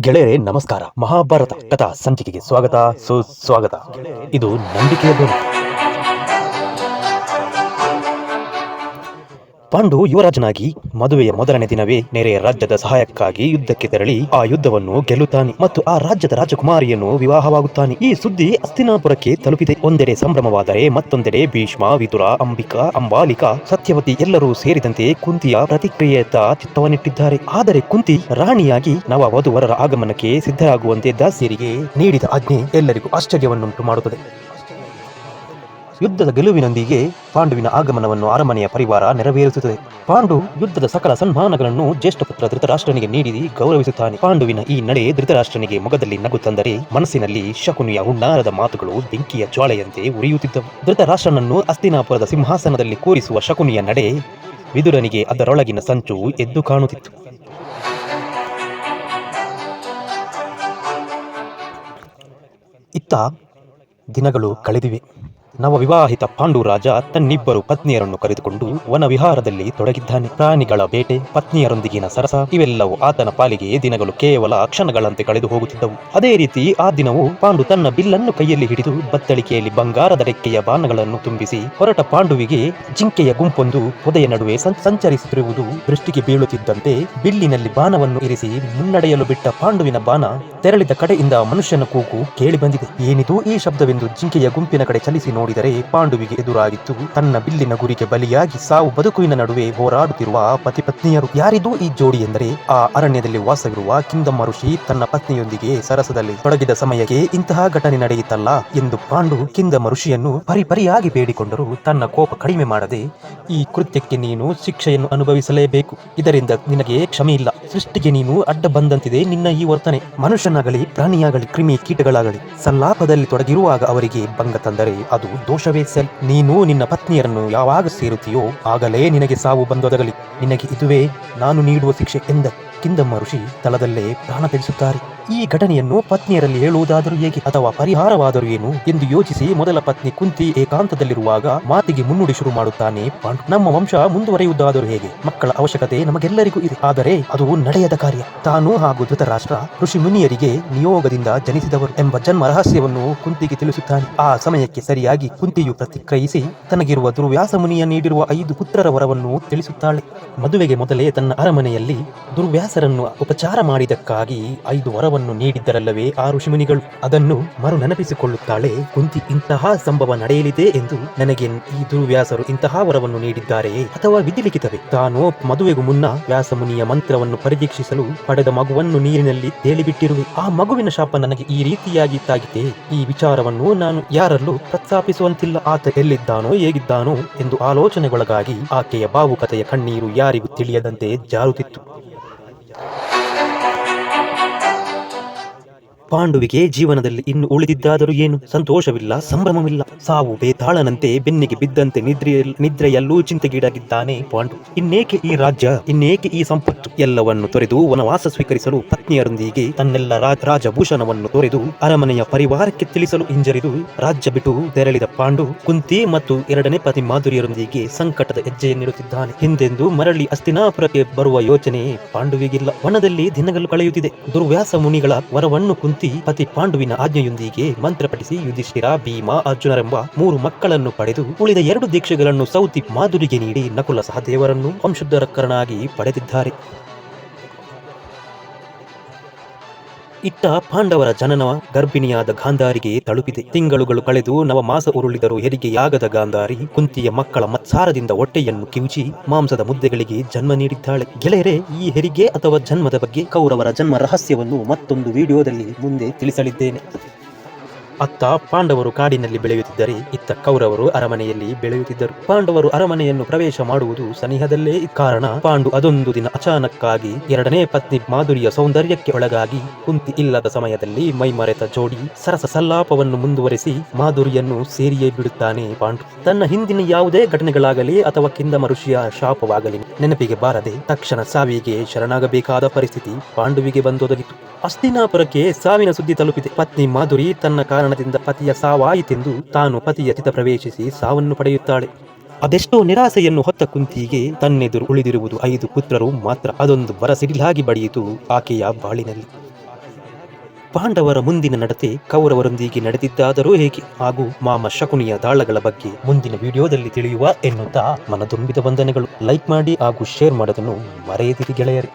ಗೆಳೆಯರೇ ನಮಸ್ಕಾರ. ಮಹಾಭಾರತ ಕಥಾ ಸಂಚಿಕೆಗೆ ಸ್ವಾಗತ. ಸುಸ್ವಾಗತ. ಇದು ನಂಬಿಕೆಯ ಪಾಂಡು ಯುವರಾಜನಾಗಿ ಮದುವೆಯ ಮೊದಲನೇ ದಿನವೇ ನೆರೆಯ ರಾಜ್ಯದ ಸಹಾಯಕ್ಕಾಗಿ ಯುದ್ಧಕ್ಕೆ ತೆರಳಿ ಆ ಯುದ್ಧವನ್ನು ಗೆಲ್ಲುತ್ತಾನೆ ಮತ್ತು ಆ ರಾಜ್ಯದ ರಾಜಕುಮಾರಿಯನ್ನು ವಿವಾಹವಾಗುತ್ತಾನೆ. ಈ ಸುದ್ದಿ ಅಸ್ತಿನಾಪುರಕ್ಕೆ ತಲುಪಿದೆ. ಒಂದೆಡೆ ಸಂಭ್ರಮವಾದರೆ ಮತ್ತೊಂದೆಡೆ ಭೀಷ್ಮ, ವಿದುರ, ಅಂಬಿಕಾ, ಅಂಬಾಲಿಕಾ, ಸತ್ಯವತಿ ಎಲ್ಲರೂ ಸೇರಿದಂತೆ ಕುಂತಿಯ ಪ್ರತಿಕ್ರಿಯೆಯತ್ತ ಚಿತ್ತವನ್ನಿಟ್ಟಿದ್ದಾರೆ. ಆದರೆ ಕುಂತಿ ರಾಣಿಯಾಗಿ ನವ ವಧುವರರ ಆಗಮನಕ್ಕೆ ಸಿದ್ಧರಾಗುವಂತೆ ದಾಸಿಯರಿಗೆ ನೀಡಿದ ಆಜ್ಞೆ ಎಲ್ಲರಿಗೂ ಆಶ್ಚರ್ಯವನ್ನುಂಟು ಮಾಡುತ್ತದೆ. ಯುದ್ಧದ ಗೆಲುವಿನೊಂದಿಗೆ ಪಾಂಡುವಿನ ಆಗಮನವನ್ನು ಅರಮನೆಯ ಪರಿವಾರ ನೆರವೇರಿಸುತ್ತದೆ. ಪಾಂಡು ಯುದ್ಧದ ಸಕಲ ಸನ್ಮಾನಗಳನ್ನು ಜ್ಯೇಷ್ಠ ಪುತ್ರ ಧೃತರಾಷ್ಟ್ರನಿಗೆ ನೀಡಿ ಗೌರವಿಸುತ್ತಾನೆ. ಪಾಂಡುವಿನ ಈ ನಡೆ ಧೃತರಾಷ್ಟ್ರನಿಗೆ ಮೊಗದಲ್ಲಿ ನಗು ತಂದರೆ ಮನಸ್ಸಿನಲ್ಲಿ ಶಕುನಿಯ ಹುಣ್ಣಾರದ ಮಾತುಗಳು ಬೆಂಕಿಯ ಜ್ವಾಲೆಯಂತೆ ಉರಿಯುತ್ತಿದ್ದವು. ಧೃತರಾಷ್ಟ್ರನನ್ನು ಅಸ್ತಿನಾಪುರದ ಸಿಂಹಾಸನದಲ್ಲಿ ಕೂರಿಸುವ ಶಕುನಿಯ ನಡೆ ವಿದುರನಿಗೆ ಅದರೊಳಗಿನ ಸಂಚು ಎದ್ದು ಕಾಣುತ್ತಿತ್ತು. ಇತ್ತ ದಿನಗಳು ಕಳೆದಿವೆ. ನವವಿವಾಹಿತ ಪಾಂಡು ರಾಜ ತನ್ನಿಬ್ಬರು ಪತ್ನಿಯರನ್ನು ಕರೆದುಕೊಂಡು ವನವಿಹಾರದಲ್ಲಿ ತೊಡಗಿದ್ದಾನೆ. ಪ್ರಾಣಿಗಳ ಬೇಟೆ, ಪತ್ನಿಯರೊಂದಿಗಿನ ಸರಸ, ಇವೆಲ್ಲವೂ ಆತನ ಪಾಲಿಗೆ ದಿನಗಳು ಕೇವಲ ಕ್ಷಣಗಳಂತೆ ಕಳೆದು ಹೋಗುತ್ತಿದ್ದವು. ಅದೇ ರೀತಿ ಆ ದಿನವೂ ಪಾಂಡು ತನ್ನ ಬಿಲ್ಲನ್ನು ಕೈಯಲ್ಲಿ ಹಿಡಿದು ಬತ್ತಳಿಕೆಯಲ್ಲಿ ಬಂಗಾರದ ರೆಕ್ಕೆಯ ಬಾಣಗಳನ್ನು ತುಂಬಿಸಿ ಹೊರಟ ಪಾಂಡುವಿಗೆ ಜಿಂಕೆಯ ಗುಂಪೊಂದು ಪೊದೆಯ ನಡುವೆ ಸಂಚರಿಸುತ್ತಿರುವುದು ದೃಷ್ಟಿಗೆ ಬೀಳುತ್ತಿದ್ದಂತೆ ಬಿಲ್ಲಿನಲ್ಲಿ ಬಾಣವನ್ನು ಇರಿಸಿ ಮುನ್ನಡೆಯಲು ಬಿಟ್ಟ ಪಾಂಡುವಿನ ಬಾಣ ತೆರಳಿದ ಕಡೆಯಿಂದ ಮನುಷ್ಯನ ಕೂಗು ಕೇಳಿ ಬಂದಿದೆ. ಏನಿದು ಈ ಶಬ್ದವೆಂದು ಜಿಂಕೆಯ ಗುಂಪಿನ ಕಡೆ ಚಲಿಸಿ ನೋಡಿದರೆ ಪಾಂಡುವಿಗೆ ಎದುರಾಗಿತ್ತು ತನ್ನ ಬಿಲ್ಲಿನ ಗುರಿಗೆ ಬಲಿಯಾಗಿ ಸಾವು ಬದುಕುವಿನ ನಡುವೆ ಹೋರಾಡುತ್ತಿರುವ ಪತಿ ಪತ್ನಿಯರು ಯಾರಿದು? ಈ ಜೋಡಿ ಎಂದರೆ, ಆ ಅರಣ್ಯದಲ್ಲಿ ವಾಸವಿರುವ ಕಿಂದಮ್ಮ ಋಷಿ ತನ್ನ ಪತ್ನಿಯೊಂದಿಗೆ ಸರಸದಲ್ಲಿ ತೊಡಗಿದ ಸಮಯಕ್ಕೆ ಇಂತಹ ಘಟನೆ ನಡೆಯಿತಲ್ಲ ಎಂದು ಪಾಂಡು ಕಿಂದಮ್ಮ ಋಷಿಯನ್ನು ಪರಿಪರಿಯಾಗಿ ಬೇಡಿಕೊಂಡರೂ ತನ್ನ ಕೋಪ ಕಡಿಮೆ ಮಾಡದೆ, ಈ ಕೃತ್ಯಕ್ಕೆ ನೀನು ಶಿಕ್ಷೆಯನ್ನು ಅನುಭವಿಸಲೇಬೇಕು. ಇದರಿಂದ ನಿನಗೆ ಕ್ಷಮೆ ಇಲ್ಲ ಸೃಷ್ಟಿಗೆ ನೀನು ಅಡ್ಡ ಬಂದಂತಿದೆ. ನಿನ್ನ ಈ ವರ್ತನೆ ಮನುಷ್ಯನಾಗಲಿ, ಪ್ರಾಣಿಯಾಗಲಿ, ಕ್ರಿಮಿ ಕೀಟಗಳಾಗಲಿ, ಸಲ್ಲಾಪದಲ್ಲಿ ತೊಡಗಿರುವಾಗ ಅವರಿಗೆ ಭಂಗ ತಂದರೆ ಅದು ದೋಷವೇ ಸೆಲ್ ನೀನು ನಿನ್ನ ಪತ್ನಿಯರನ್ನು ಯಾವಾಗ ಸೇರುತ್ತೀಯೋ ಆಗಲೇ ನಿನಗೆ ಸಾವು ಬಂದೊದಗಲಿ. ನಿನಗೆ ಇದುವೇ ನಾನು ನೀಡುವ ಶಿಕ್ಷೆ ಎಂದ ಕಿಂದಮ್ಮ ಋಷಿ ಸ್ಥಳದಲ್ಲೇ ಪ್ರಾಣ ತಿಳಿಸುತ್ತಾರೆ ಈ ಘಟನೆಯನ್ನು ಪತ್ನಿಯರಲ್ಲಿ ಹೇಳುವುದಾದರೂ ಹೇಗೆ ಅಥವಾ ಪರಿಹಾರವಾದರೂ ಏನು ಎಂದು ಯೋಚಿಸಿ ಮೊದಲ ಪತ್ನಿ ಕುಂತಿ ಏಕಾಂತದಲ್ಲಿರುವಾಗ ಮಾತಿಗೆ ಮುನ್ನುಡಿ ಶುರು ಮಾಡುತ್ತಾನೆ ಪಾಂಡು. ನಮ್ಮ ವಂಶ ಮುಂದುವರೆಯುವುದಾದರೂ ಹೇಗೆ? ಮಕ್ಕಳ ಅವಶ್ಯಕತೆ ನಮಗೆಲ್ಲರಿಗೂ ಇದೆ. ಆದರೆ ಅದು ನಡೆಯದ ಕಾರ್ಯ. ತಾನು ಹಾಗೂ ಧೃತರಾಷ್ಟ್ರ, ಋಷಿ ಮುನಿಯರಿಗೆ ನಿಯೋಗದಿಂದ ಜನಿಸಿದವರು ಎಂಬ ಜನ್ಮ ರಹಸ್ಯವನ್ನು ಕುಂತಿಗೆ ತಿಳಿಸುತ್ತಾನೆ. ಆ ಸಮಯಕ್ಕೆ ಸರಿಯಾಗಿ ಕುಂತಿಯು ಪ್ರತಿಕ್ರಿಯಿಸಿ ತನಗಿರುವ ದುರ್ವ್ಯಾಸ ಮುನಿಯ ನೀಡಿರುವ ಐದು ಪುತ್ರರ ವರವನ್ನು ತಿಳಿಸುತ್ತಾಳೆ. ಮದುವೆಗೆ ಮೊದಲೇ ತನ್ನ ಅರಮನೆಯಲ್ಲಿ ದುರ್ವ್ಯಾಸರನ್ನು ಉಪಚಾರ ಮಾಡಿದಕ್ಕಾಗಿ ಐದು ವರವನ್ನು ನೀಡಿದ್ದರಲ್ಲವೇ ಆ ಋಷಿಮುನಿಗಳು ಅದನ್ನು ಮರು ನೆನಪಿಸಿಕೊಳ್ಳುತ್ತಾಳೆ, ಕುಂತಿ, ಇಂತಹ ಸಂಭವ ನಡೆಯಲಿದೆ ಎಂದು ನನಗೆ ಈ ದುರ್ವ್ಯಾಸರು ಇಂತಹ ವರವನ್ನು ನೀಡಿದ್ದಾರೆ ಅಥವಾ ವಿಧಿಲಿಖಿತವೇ? ತಾನು ಮದುವೆಗೂ ಮುನ್ನ ವ್ಯಾಸಮುನಿಯ ಮಂತ್ರವನ್ನು ಪರೀಕ್ಷಿಸಲು ಪಡೆದ ಮಗುವನ್ನು ನೀರಿನಲ್ಲಿ ತೇಲಿಬಿಟ್ಟಿರುವೆ. ಆ ಮಗುವಿನ ಶಾಪ ನನಗೆ ಈ ರೀತಿಯಾಗಿ ತಾಗಿದೆ ಈ ವಿಚಾರವನ್ನು ನಾನು ಯಾರಲ್ಲೂ ಪ್ರಸ್ತಾಪಿಸುವಂತಿಲ್ಲ. ಆತ ಎಲ್ಲಿದ್ದಾನೋ, ಹೇಗಿದ್ದಾನೋ ಎಂದು ಆಲೋಚನೆಗೊಳಗಾಗಿ ಆಕೆಯ ಬಾವುಕತೆಯ ಕಣ್ಣೀರು ಯಾರಿಗೂ ತಿಳಿಯದಂತೆ ಜಾರುತ್ತಿತ್ತು. ಪಾಂಡುವಿಗೆ ಜೀವನದಲ್ಲಿ ಇನ್ನು ಉಳಿದಿದ್ದಾದರೂ ಏನು? ಸಂತೋಷವಿಲ್ಲ, ಸಂಭ್ರಮವಿಲ್ಲ. ಸಾವು ಬೇತಾಳನಂತೆ ಬೆನ್ನಿಗೆ ಬಿದ್ದಂತೆ ನಿದ್ರೆಯ ನಿದ್ರೆಯಲ್ಲೂ ಚಿಂತೆಗೀಡಾಗಿದ್ದಾನೆ ಪಾಂಡು. ಇನ್ನೇಕೆ ಈ ರಾಜ್ಯ? ಇನ್ನೇಕೆ ಈ ಸಂಪತ್ತು? ಎಲ್ಲವನ್ನು ತೊರೆದು ವನವಾಸ ಸ್ವೀಕರಿಸಲು ಪತ್ನಿಯರೊಂದಿಗೆ ತನ್ನೆಲ್ಲ ರಾಜಭೂಷಣವನ್ನು ತೊರೆದು ಅರಮನೆಯ ಪರಿವಾರಕ್ಕೆ ತಿಳಿಸಲು ಹಿಂಜರಿದು ರಾಜ್ಯ ಬಿಟ್ಟು ತೆರಳಿದ ಪಾಂಡು ಕುಂತಿ ಮತ್ತು ಎರಡನೇ ಪತಿ ಮಾಧುರಿಯರೊಂದಿಗೆ ಸಂಕಟದ ಹೆಜ್ಜೆಯನ್ನಿಡುತ್ತಿದ್ದಾನೆ. ಹಿಂದೆಂದು ಮರಳಿ ಅಸ್ತಿನಾಪುರಕ್ಕೆ ಬರುವ ಯೋಚನೆ ಪಾಂಡುವಿಗಿಲ್ಲ. ವನದಲ್ಲಿ ದಿನಗಳು ಕಳೆಯುತ್ತಿದೆ. ದುರ್ವ್ಯಾಸ ಮುನಿಗಳ ವರವನ್ನು ಕುಂತಿ ಪತಿ ಪಾಂಡುವಿನ ಆಜ್ಞೆಯೊಂದಿಗೆ ಮಂತ್ರ ಪಠಿಸಿ ಯುಧಿಷ್ಠಿರ, ಭೀಮ, ಅರ್ಜುನರೆಂಬ ಮೂರು ಮಕ್ಕಳನ್ನು ಪಡೆದು ಉಳಿದ ಎರಡು ದೀಕ್ಷೆಗಳನ್ನು ಸೌತಿ ಮಾಧುರಿಗೆ ನೀಡಿ ನಕುಲ ಸಹದೇವರನ್ನು ವಂಶುದ್ಧರಕ್ಕರನಾಗಿ ಪಡೆದಿದ್ದಾರೆ. ಇತ್ತ ಪಾಂಡವರ ಜನನ ಗರ್ಭಿಣಿಯಾದ ಗಾಂಧಾರಿಗೆ ತಲುಪಿದೆ. ತಿಂಗಳುಗಳು ಕಳೆದು ನವಮಾಸ ಉರುಳಿದರೂ ಹೆರಿಗೆಯಾಗದ ಗಾಂಧಾರಿ ಕುಂತಿಯ ಮಕ್ಕಳ ಮತ್ಸಾರದಿಂದ ಹೊಟ್ಟೆಯನ್ನು ಕಿವುಚಿ ಮಾಂಸದ ಮುದ್ದೆಗಳಿಗೆ ಜನ್ಮ ನೀಡಿದ್ದಾಳೆ. ಗೆಳೆಯರೇ, ಈ ಹೆರಿಗೆ ಅಥವಾ ಜನ್ಮದ ಬಗ್ಗೆ ಕೌರವರ ಜನ್ಮ ರಹಸ್ಯವನ್ನು ಮತ್ತೊಂದು ವಿಡಿಯೋದಲ್ಲಿ ಮುಂದೆ ತಿಳಿಸಲಿದ್ದೇನೆ. ಅತ್ತ ಪಾಂಡವರು ಕಾಡಿನಲ್ಲಿ ಬೆಳೆಯುತ್ತಿದ್ದರೆ ಇತ್ತ ಕೌರವರು ಅರಮನೆಯಲ್ಲಿ ಬೆಳೆಯುತ್ತಿದ್ದರು. ಪಾಂಡವರು ಅರಮನೆಯನ್ನು ಪ್ರವೇಶ ಮಾಡುವುದು ಸನಿಹದಲ್ಲೇ ಕಾರಣ. ಪಾಂಡು ಅದೊಂದು ದಿನ ಅಚಾನಕ್ಕಾಗಿ ಎರಡನೇ ಪತ್ನಿ ಮಾಧುರಿಯ ಸೌಂದರ್ಯಕ್ಕೆ ಒಳಗಾಗಿ ಕುಂತಿ ಇಲ್ಲದ ಸಮಯದಲ್ಲಿ ಮೈಮರೆತ ಜೋಡಿ ಸರಸ ಸಲ್ಲಾಪವನ್ನು ಮುಂದುವರೆಸಿ ಮಾಧುರಿಯನ್ನು ಸೇರಿಯೇ ಬಿಡುತ್ತಾನೆ ಪಾಂಡು. ತನ್ನ ಹಿಂದಿನ ಯಾವುದೇ ಘಟನೆಗಳಾಗಲಿ ಅಥವಾ ಕಿಂದಮ ಋಷಿಯ ಶಾಪವಾಗಲಿ ನೆನಪಿಗೆ ಬಾರದೆ ತಕ್ಷಣ ಸಾವಿಗೆ ಶರಣಾಗಬೇಕಾದ ಪರಿಸ್ಥಿತಿ ಪಾಂಡುವಿಗೆ ಬಂದೊದಗಿತು. ಅಸ್ತಿನಾಪುರಕ್ಕೆ ಸಾವಿನ ಸುದ್ದಿ ತಲುಪಿದೆ. ಪತ್ನಿ ಮಾಧುರಿ ತನ್ನ ಕಾರಣದಿಂದ ಪತಿಯ ಸಾವಾಯಿತೆಂದು ತಾನು ಪತಿಯ ಚಿತ ಪ್ರವೇಶಿಸಿ ಸಾವನ್ನು ಪಡೆಯುತ್ತಾಳೆ. ಅದೆಷ್ಟೋ ನಿರಾಸೆಯನ್ನು ಹೊತ್ತ ಕುಂತಿಗೆ ತನ್ನೆದುರು ಉಳಿದಿರುವುದು ಐದು ಪುತ್ರರು ಮಾತ್ರ. ಅದೊಂದು ಬರಸಿಡಿಲಾಗಿ ಬಡಿಯಿತು ಆಕೆಯ ಬಾಳಿನಲ್ಲಿ. ಪಾಂಡವರ ಮುಂದಿನ ನಡತೆ ಕೌರವರೊಂದಿಗೆ ನಡೆದಿದ್ದಾದರೂ ಹೇಗೆ? ಹಾಗೂ ಮಾಮ ಶಕುನಿಯ ದಾಳಗಳ ಬಗ್ಗೆ ಮುಂದಿನ ವಿಡಿಯೋದಲ್ಲಿ ತಿಳಿಯುವ ಎನ್ನುತ್ತಾ ಮನದುಂಬಿದ ವಂದನೆಗಳು. ಲೈಕ್ ಮಾಡಿ ಹಾಗೂ ಶೇರ್ ಮಾಡೋದನ್ನು ಮರೆಯದಿರಿ ಗೆಳೆಯರಿ.